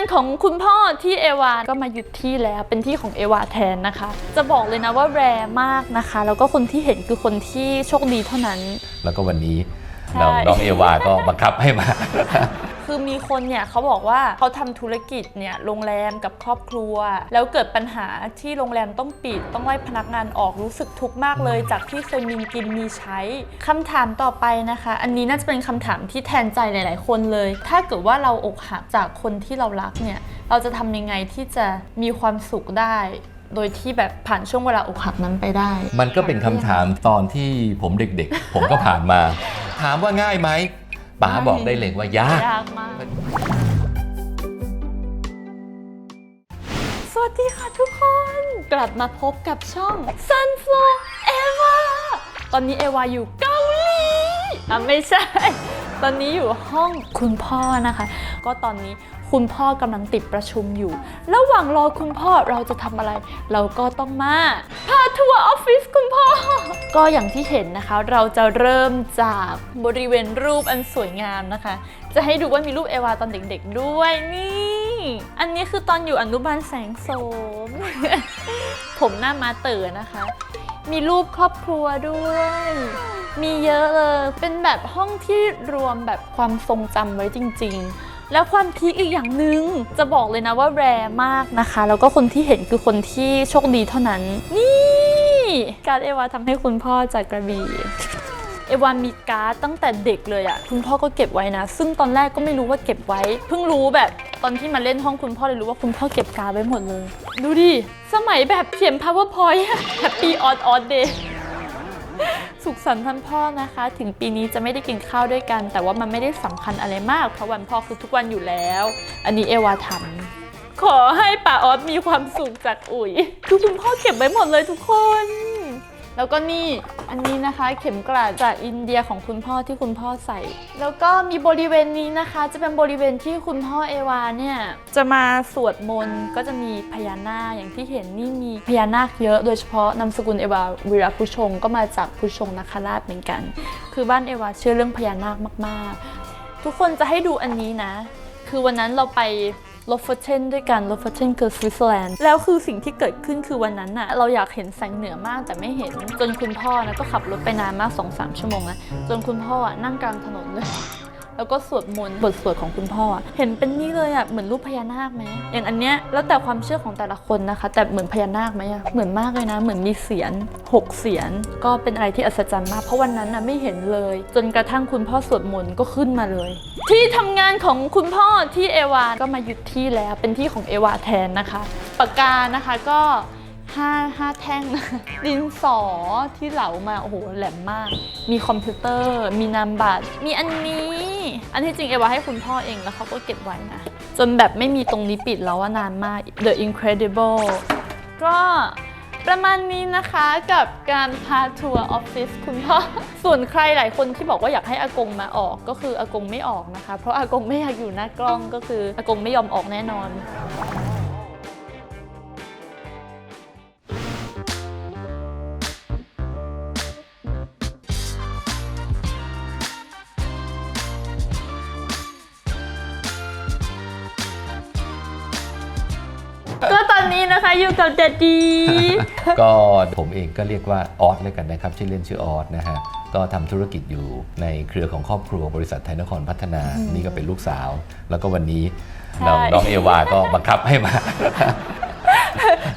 านของคุณพ่อที่เอวาก็มาหยุดที่แล้วเป็นที่ของเอวาแทนนะคะ จะบอกเลยนะว่าแรมากนะคะ แล้วก็คนที่เห็นคือคนที่โชคดีเท่านั้น แล้วก็วันนี้ใช่เราน้องเอวาก็บังคับให้มา คือมีคนเนี่ยเขาบอกว่าเขาทำธุรกิจเนี่ยโรงแรมกับครอบครัว แล้วเกิดปัญหาที่โรงแรมต้องปิด ต้องไล่พนักงานออกรู้สึกทุกข์มากเลย จากที่เคยมีกินมีใช้คำถามต่อไปนะคะ อันนี้น่าจะเป็นคำถามที่แทนใจหลาย ๆ คนเลย ถ้าเกิดว่าเราอกหักจากคนที่เรารักเนี่ยเราจะทำยังไงที่จะมีความสุขได้โดยที่แบบผ่านช่วงเวลาอกหักนั้นไปได้ มันก็เป็นคำถามตอนที่ผมเด็กๆ ผมก็ผ่านมา ถามว่าง่ายไหม ป๋าบอกได้เลยว่ายาก ยากมาก สวัสดีค่ะทุกคน กลับมาพบกับช่อง Sunflow Eva ตอนนี้เอวาอยู่เกาหลีอะไม่ใช่ ตอนนี้อยู่ห้องคุณพ่อนะคะ ก็ตอนนี้ คุณพ่อกำลังติดประชุมอยู่ ระหว่างรอคุณพ่อเราจะทำอะไร เราก็ต้องมาพาทัวร์ออฟฟิศคุณพ่อ ก็อย่างที่เห็นนะคะ เราจะเริ่มจากบริเวณรูปอันสวยงามนะคะ จะให้ดูว่ามีรูปเอวาตอนเด็กๆด้วยนี่ อันนี้คือตอนอยู่อนุบาลแสงโสม ผมหน้ามาเต๋อนะคะ มีรูปครอบครัวด้วยมีเยอะเลย เป็นแบบห้องที่รวมแบบความทรงจำไว้จริง ๆ แล้วความพีคอีกอย่างหนึ่งจะบอกเลยนะว่าแรมากนะคะ แล้วก็คนที่เห็นคือคนที่โชคดีเท่านั้น นี่ การเอวาทำให้คุณพ่อจากกระบี่เอวามีการ์ดตั้งแต่เด็กเลยอะคุณพ่อก็เก็บไว้นะ ซึ่งตอนแรกก็ไม่รู้ว่าเก็บไว้ เพิ่งรู้แบบตอนที่มาเล่นห้องคุณพ่อเลยรู้ว่าคุณพ่อเก็บการ์ดไว้หมดเลย ดูดิ สมัยแบบเขียน powerpoint happy odd odd day สุขสันต์วันพ่อนะคะ ถึงปีนี้จะไม่ได้กินข้าวด้วยกัน แต่ว่ามันไม่ได้สำคัญอะไรมาก เพราะวันพ่อคือทุกวันอยู่แล้ว อันนี้เอวาทำขอให้ป้าออสมีความสุขจากอุ๋ยคือคุณพ่อเก็บไว้หมดเลยทุกคน แล้วก็นี่อันนี้นะคะเข็มกลัดจากอินเดียของคุณพ่อที่คุณพ่อใส่ แล้วก็มีบริเวณนี้นะคะ จะเป็นบริเวณที่คุณพ่อเอวาเนี่ยจะมาสวดมนต์ก็จะมีพญานาคอย่างที่เห็นนี่มีพญานาคเยอะโดยเฉพาะนามสกุลเอวาวีรพุชงก็มาจากพุชงนคราชเหมือนกัน คือบ้านเอวาเชื่อเรื่องพญานาคมาก ๆ ทุกคนจะให้ดูอันนี้นะ คือวันนั้นเราไป ลฟเชนด้วยกันโลฟเชนคือสวิตเซอร์แลนด์แล้วคือสิ่งที่เกิดขึ้นคือวันนั้นน่ะเราอยากเห็นแสงเหนือมากแต่ไม่เห็น จนคุณพ่อนะก็ขับรถไปนานมาก2-3ชั่วโมงนะจนคุณพ่ออะนั่งกลางถนนเลย แล้วก็สวดมนต์บทสวดของคุณพ่ออะเห็นเป็นนี่เลยอะเหมือนรูปพญานาคไหมอย่างอันเนี้ยแล้วแต่ความเชื่อของแต่ละคนนะคะ แต่เหมือนพญานาคไหมอะเหมือนมากเลยนะ เหมือนมีเสียนหกเสียนก็เป็นอะไรที่อัศจรรย์มากเพราะวันนั้นน่ะไม่เห็นเลย จนกระทั่งคุณพ่อสวดมนต์ก็ขึ้นมาเลย ที่ทำงานของคุณพ่อที่เอวาก็มาหยุดที่แล้วเป็นที่ของเอวาแทนนะคะปากกานะคะก็ ห้าห้าแท่ง ดินสอที่เหลามา โอ้โห แหลมมาก มีคอมพิวเตอร์ มีนามบัตร มีอันนี้ อันที่จริงเอวาให้คุณพ่อเองแล้วเขาก็เก็บไว้นะ จนแบบไม่มีตรงนี้ปิดแล้วว่านานมาก The Incredible ก็ประมาณนี้นะคะกับการพาทัวร์ออฟฟิศคุณพ่อ ส่วนใครหลายคนที่บอกว่าอยากให้อากงมาออกก็คืออากงไม่ออกนะคะ เพราะอากงไม่อยากอยู่หน้ากล้องก็คืออากงไม่ยอมออกแน่นอน คะอยู่กับเดดดี ก็ผมเองก็เรียกว่าออสเลยกันนะครับชื่อเล่นชื่อออสนะฮะก็ทำธุรกิจอยู่ในเครือของครอบครัวบริษัทไทยนครพัฒนา นี่ก็เป็นลูกสาว แล้วก็วันนี้ใช่น้องน้องเอวาก็บังคับให้มา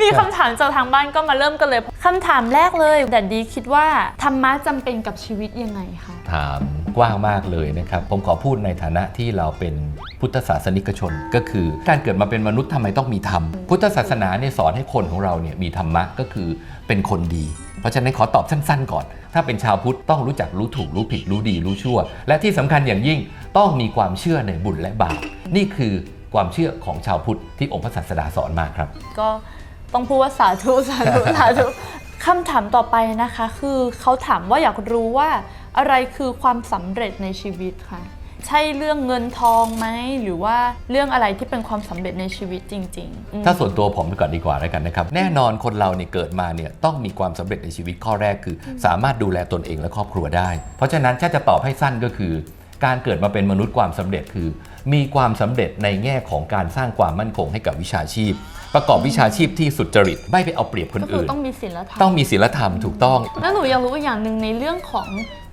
มีคำถามจากทางบ้านก็มาเริ่มกันเลยคำถามแรกเลยแดดดีคิดว่าธรรมะจำเป็นกับชีวิตยังไงคะถาม กว้างมากเลยนะครับ ผมขอพูดในฐานะที่เราเป็นพุทธศาสนิกชน ก็คือการเกิดมาเป็นมนุษย์ทำไมต้องมีธรรม พุทธศาสนาเนี่ยสอนให้คนของเราเนี่ยมีธรรมะก็คือเป็นคนดี เพราะฉะนั้นขอตอบสั้นๆก่อน ถ้าเป็นชาวพุทธต้องรู้จักรู้ถูกรู้ผิดรู้ดีรู้ชั่ว และที่สำคัญอย่างยิ่งต้องมีความเชื่อในบุญและบาปนี่คือความเชื่อของชาวพุทธที่องค์พระศาสดาสอนมาครับ ก็ต้องพูดว่าสาธุสาธุสาธุคำถามต่อไปนะคะ คือเขาถามว่าอยากรู้ว่า อะไรคือความสำเร็จในชีวิตคะใช่เรื่องเงินทองไหมหรือว่าเรื่องอะไรที่เป็นความสำเร็จในชีวิตจริง ๆ ถ้าส่วนตัวผมก่อนดีกว่าแล้วกันนะครับ แน่นอนคนเราเนี่ยเกิดมาเนี่ยต้องมีความสำเร็จในชีวิตข้อแรกคือ สามารถดูแลตนเองและครอบครัวได้ เพราะฉะนั้นถ้าจะตอบให้สั้นก็คือ การเกิดมาเป็นมนุษย์ความสำเร็จคือ มีความสำเร็จในแง่ของการสร้างความมั่นคงให้กับวิชาชีพ ประกอบวิชาชีพที่สุจริตไม่ไปเอาเปรียบคนก็คืออื่นต้องมีศีลธรรมต้องมีศีลธรรมถูกต้อง แล้วหนูอยากรู้อีกอย่างหนึ่งในเรื่องของ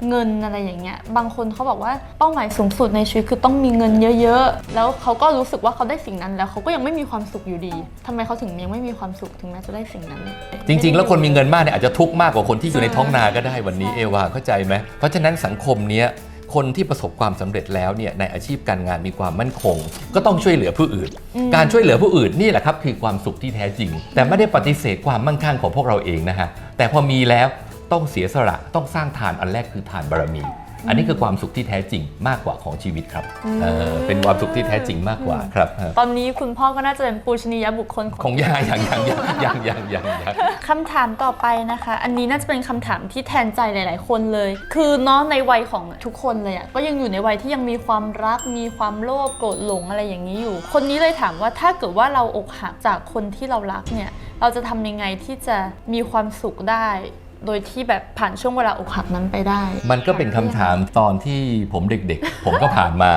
เงินอะไรอย่างเงี้ยบางคนเขาบอกว่าเป้าหมายสูงสุดในชีวิตคือต้องมีเงินเยอะๆ แล้วเขาก็รู้สึกว่าเขาได้สิ่งนั้นแล้วเขาก็ยังไม่มีความสุขอยู่ดีทำไมเขาถึงยังไม่มีความสุขถึงแม้จะได้สิ่งนั้น จริง ๆ แล้วคนมีเงินมากเนี่ยอาจจะทุกข์มากกว่าคนที่อยู่ในท้องนาก็ได้วันนี้เอวาเข้าใจไหมเพราะฉะนั้นสังคมเนี้ย คนที่ประสบความสำเร็จแล้วเนี่ยในอาชีพการงานมีความมั่นคง ก็ต้องช่วยเหลือผู้อื่น การช่วยเหลือผู้อื่นนี่แหละครับคือความสุขที่แท้จริง แต่ไม่ได้ปฏิเสธความมั่งคั่งของพวกเราเองนะฮะแต่พอมีแล้วต้องเสียสละต้องสร้างทานอันแรกคือทานบารมี อันนี้คือความสุขที่แท้จริงมากกว่าของชีวิตครับเเป็นความสุขที่แท้จริงมากกว่าครับตอนนี้คุณพ่อก็น่าจะเป็นปูชนียบุคคลของยายอย่างอย่างอย่างอย่างอย่างอย่างคำถามต่อไปนะคะ อันนี้น่าจะเป็นคำถามที่แทนใจหลาย ๆ คนเลย คือเนาะในวัยของทุกคนเลยอะก็ยังอยู่ในวัยที่ยังมีความรัก มีความโลภโกรธหลงอะไรอย่างนี้อยู่ คนนี้เลยถามว่าถ้าเกิดว่าเราอกหักจากคนที่เรารักเนี่ยเราจะทำยังไงที่จะมีความสุขได้ โดยที่แบบผ่านช่วงเวลาอกหักนั้นไปได้ มันก็เป็นคำถามตอนที่ผมเด็กๆ ผมก็ผ่านมา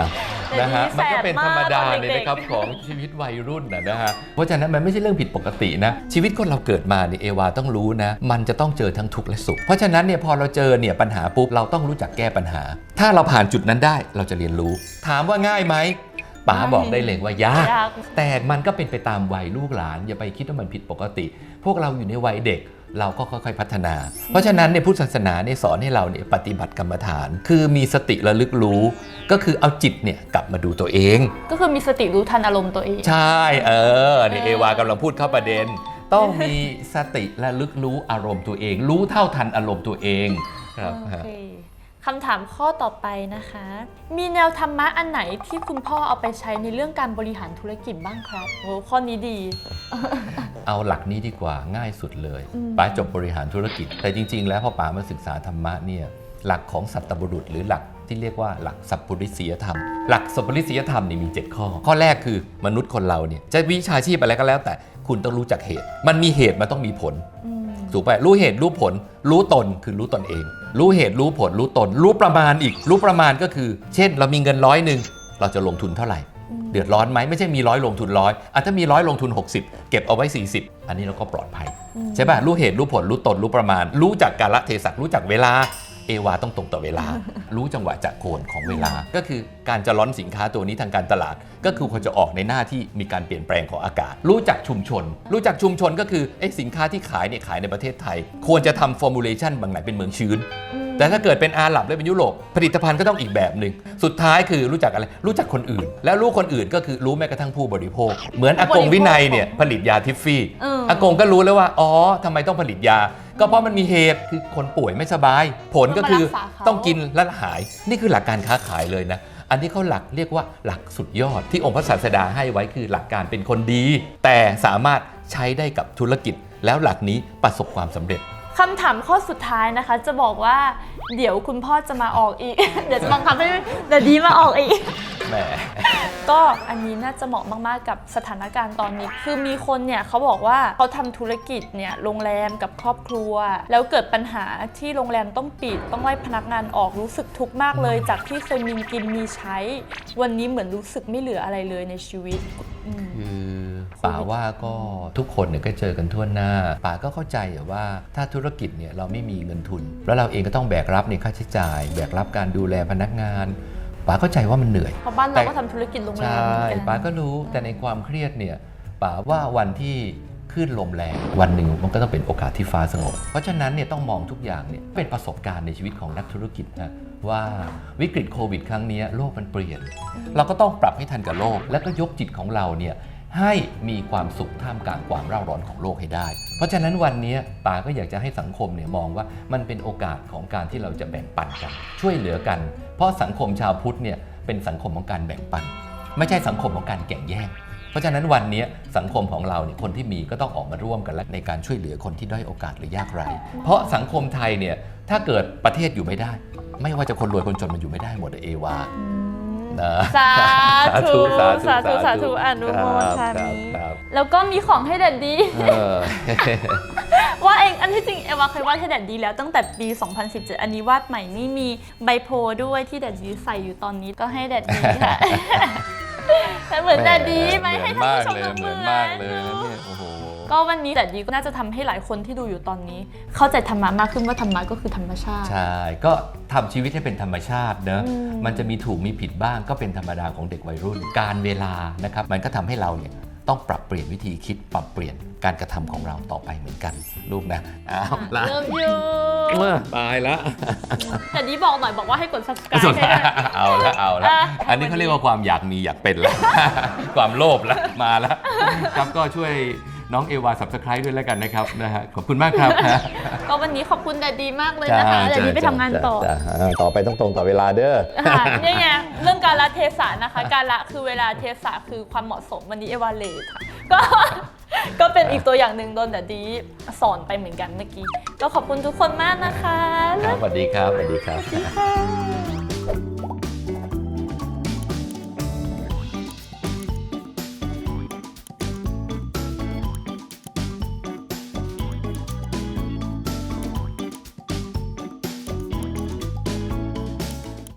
เดี๋ยวนะฮะนี้มันก็เป็นธรรมดาแสบมากตอนเลเด็กๆยนะครับของชีวิตวัยรุ่นนะนะฮะเพราะฉะนั้นมันไม่ใช่เรื่องผิดปกตินะชีวิตคนเราเกิดมาเนี่ยเอวาต้องรู้นะ มันจะต้องเจอทั้งทุกข์และสุข เพราะฉะนั้นเนี่ยพอเราเจอเนี่ยปัญหาปุ๊บเราต้องรู้จักแก้ปัญหา ถ้าเราผ่านจุดนั้นได้เราจะเรียนรู้ ถามว่าง่ายไหมป๋าบอกได้เลยว่ายาก ยาก แต่มันก็เป็นไปตามวัยลูกหลาน อย่าไปคิดว่ามันผิดปกติ พวกเราอยู่ในวัยเด็ก เราก็ค่อยๆพัฒนา เพราะฉะนั้นในพุทธศาสนาเนี่ยสอนให้เราเนี่ยปฏิบัติกรรมฐาน คือมีสติระลึกรู้ ก็คือเอาจิตเนี่ยกลับมาดูตัวเอง ก็คือมีสติรู้ทันอารมณ์ตัวเอง ใช่ เออนี่เออเอวากำลังพูดเข้าประเด็น ต้องมีสติระลึกรู้อารมณ์ตัวเอง รู้เท่าทันอารมณ์ตัวเองครับโอฮะเคคำถามข้อต่อไปนะคะ มีแนวธรรมะอันไหนที่คุณพ่อเอาไปใช้ในเรื่องการบริหารธุรกิจบ้างครับโอ้ข้อนี้ดี เอาหลักนี้ดีกว่าง่ายสุดเลยอืมป๋าจบบริหารธุรกิจ แต่จริง ๆ แล้วพอป๋ามาศึกษาธรรมะเนี่ยหลักของสัตบุรุษหรือหลักที่เรียกว่าหลักสัพพุริสียธรรม หลักสัพพุริสียธรรมนี่มี 7 ข้อ ข้อแรกคือมนุษย์คนเราเนี่ยจะวิชาชีพอะไรก็แล้ว แต่คุณต้องรู้จักเหตุ มันมีเหตุมันต้องมีผลอืม ถูกไปรู้เหตุรู้ผล รู้ตนคือรู้ตนเอง รู้เหตุรู้ผลรู้ตน รู้ประมาณอีก รู้ประมาณก็คือ เช่น เรามีเงินร้อยหนึ่งเราจะลงทุนเท่าไหร่ เดือดร้อนไหมไม่ใช่มีร้อยลงทุนร้อยอะถ้ามีร้อยลงทุน 60 เก็บเอาไว้ 40 อันนี้เราก็ปลอดภัย ใช่ป่ะรู้เหตุรู้ผลรู้ตนรู้ประมาณ รู้จักกาลเทศะรู้จักเวลา เอวาต้องตรงต่อเวลา รู้จังหวะจากโคนของเวลา ก็คือการจะล้อนสินค้าตัวนี้ทางการตลาด ก็คือควรจะออกในหน้าที่มีการเปลี่ยนแปลงของอากาศ รู้จักชุมชน รู้จักชุมชนก็คือไอ้สินค้าที่ขายเนี่ยขายในประเทศไทย ควรจะทำฟอร์มูลเลชันบางไหนเป็นเมืองชื้น แต่ถ้าเกิดเป็นอาหรับและเป็นยุโรปผลิตภัณฑ์ก็ต้องอีกแบบหนึ่งสุดท้ายคือรู้จักอะไรรู้จักคนอื่น แล้วรู้คนอื่นก็คือรู้แม้กระทั่งผู้บริโภค เหมือนอากงวินัยเนี่ยผลิตยาทิฟฟี่เออออากงก็รู้แล้วว่าอ๋อทำไมต้องผลิตยา ก็เพราะมันมีเหตุคือคนป่วยไม่สบาย ผลก็คือต้องมารักษาเขาต้องกินและหาย นี่คือหลักการค้าขายเลยนะอันนี้เขาหลักเรียกว่าหลักสุดยอดที่องค์พระศาสดาให้ไว้คือหลักการเป็นคนดี แต่สามารถใช้ได้กับธุรกิจ แล้วหลักนี้ประสบความสำเร็จ คำถามข้อสุดท้ายนะคะ จะบอกว่า เดี๋ยวคุณพ่อจะมาออกอีก เดี๋ยวจะบังคับให้เดี๋ยวดีมาออกอีก แหม ก็อันนี้น่าจะเหมาะมากๆ กับสถานการณ์ตอนนี้ คือมีคนเนี่ยเขาบอกว่าเขาทำธุรกิจเนี่ยโรงแรมกับครอบครัว แล้วเกิดปัญหาที่โรงแรมต้องปิด ต้องไล่พนักงานออกรู้สึกทุกข์มากเลย จากที่เคยมีกินมีใช้ วันนี้เหมือนรู้สึกไม่เหลืออะไรเลยในชีวิตอืม คือป๋าว่าก็ทุกคนเนี่ยก็เจอกันทั่วหน้าป๋าก็เข้าใจอะว่าถ้าธุรกิจเนี่ยเราไม่มีเงินทุน แล้วเราเองก็ต้องแบกรับในค่าใช้จ่าย แบกรับการดูแลพนักงาน ป๋าเข้าใจว่ามันเหนื่อยเพราะบ้านเราก็ทำธุรกิจโรงแรใชมเหมื่อนกันป๋าก็รู้แต่ในความเครียดเนี่ยป๋าว่าวันที่ขึ้นลมแรงวันหนึ่งมันก็ต้องเป็นโอกาสที่ฟ้าสงบ เพราะฉะนั้นเนี่ยต้องมองทุกอย่างเนี่ยเป็นประสบการณ์ในชีวิตของนักธุรกิจนะว่าวิกฤตโควิด ครั้งเนี้ยโลกมันเปลี่ยน เราก็ต้องปรับให้ทันกับโลก แล้วก็ยกจิตของเราเนี่ย ให้มีความสุขท่ามกลางความเร่าร้อนของโลกให้ได้ เพราะฉะนั้นวันนี้ป๋าก็อยากจะให้สังคมเนี่ยมองว่ามันเป็นโอกาสของการที่เราจะแบ่งปันกัน ช่วยเหลือกัน เพราะสังคมชาวพุทธเนี่ยเป็นสังคมของการแบ่งปัน ไม่ใช่สังคมของการแข่งแย่งเพราะฉะนั้นวันนี้สังคมของเราเนี่ยคนที่มีก็ต้องออกมาร่วมกันและในการช่วยเหลือคนที่ด้อยโอกาสหรือยากไร้เพราะสังคมไทยเนี่ยถ้าเกิดประเทศอยู่ไม่ได้ ไม่ว่าจะคนรวยคนจนมันอยู่ไม่ได้หมดเอวา นะสาธุ สาสาธุธุ สาธุอนุโมทาครับมิครับแล้วก็มีของให้แดดดีเออว่าเองอันที่จริงเอวาเคยวาดให้แดดดีแล้วตั้งแต่ปี 2017 อันนี้วาดใหม่นี่มีใบโพลด้วยที่แดดดีใส่อยู่ตอนนี้ก็ให้แดดดีค่ะแต่เหมือนแดดดีไหมให้ท่านผู้ชมเหก็มือนมากเลยนะเนี่ยโอ้โห ก็วันนี้แดดดีก็น่าจะทำให้หลายคนที่ดูอยู่ตอนนี้ เข้าใจธรรมะมากขึ้นว่าธรรมะก็คือธรรมชาติ ใช่ ก็ทำชีวิตให้เป็นธรรมชาติเนอะอืมมันจะมีถูกมีผิดบ้างก็เป็นธรรมดาของเด็กวัยรุ่น การเวลานะครับ มันก็ทำให้เราเนี่ยต้องปรับเปลี่ยนวิธีคิดปรับเปลี่ยนการกระทำของเราต่อไปเหมือนกันลูกนะเอาละเริ่มอยู่ตายละแต่ดีบอกหน่อยบอกว่าให้กด subscribe ให้ด้วย เอาละเอาละอะ อันนี้เขาเรียกว่าความอยากมีอยากเป็นละ ความโลภละมาละครับก็ช่วย น้องเอวา subscribe ด้วยแล้วกันนะครับนะฮะขอบคุณมากครับก็วันนี้ขอบคุณแดดดีมากเลยนะคะแดดดีไปทำงานต่อจ้ะจ้ะต่อไปต้องตรงต่อเวลาเด้อ ค่ะนี่ไงเรื่องการละเทศะนะคะ การละคือเวลาเทศะคือความเหมาะสมวันนี้เอวาเลทค่ะก็ ก็เป็นอีกตัวอย่างหนึ่งโดนแต่ดีสอนไปเหมือนกันเมื่อกี้ ก็ขอบคุณทุกคนมากนะคะ ครับสวัสดีครับสวัสดีครับ ค่ะ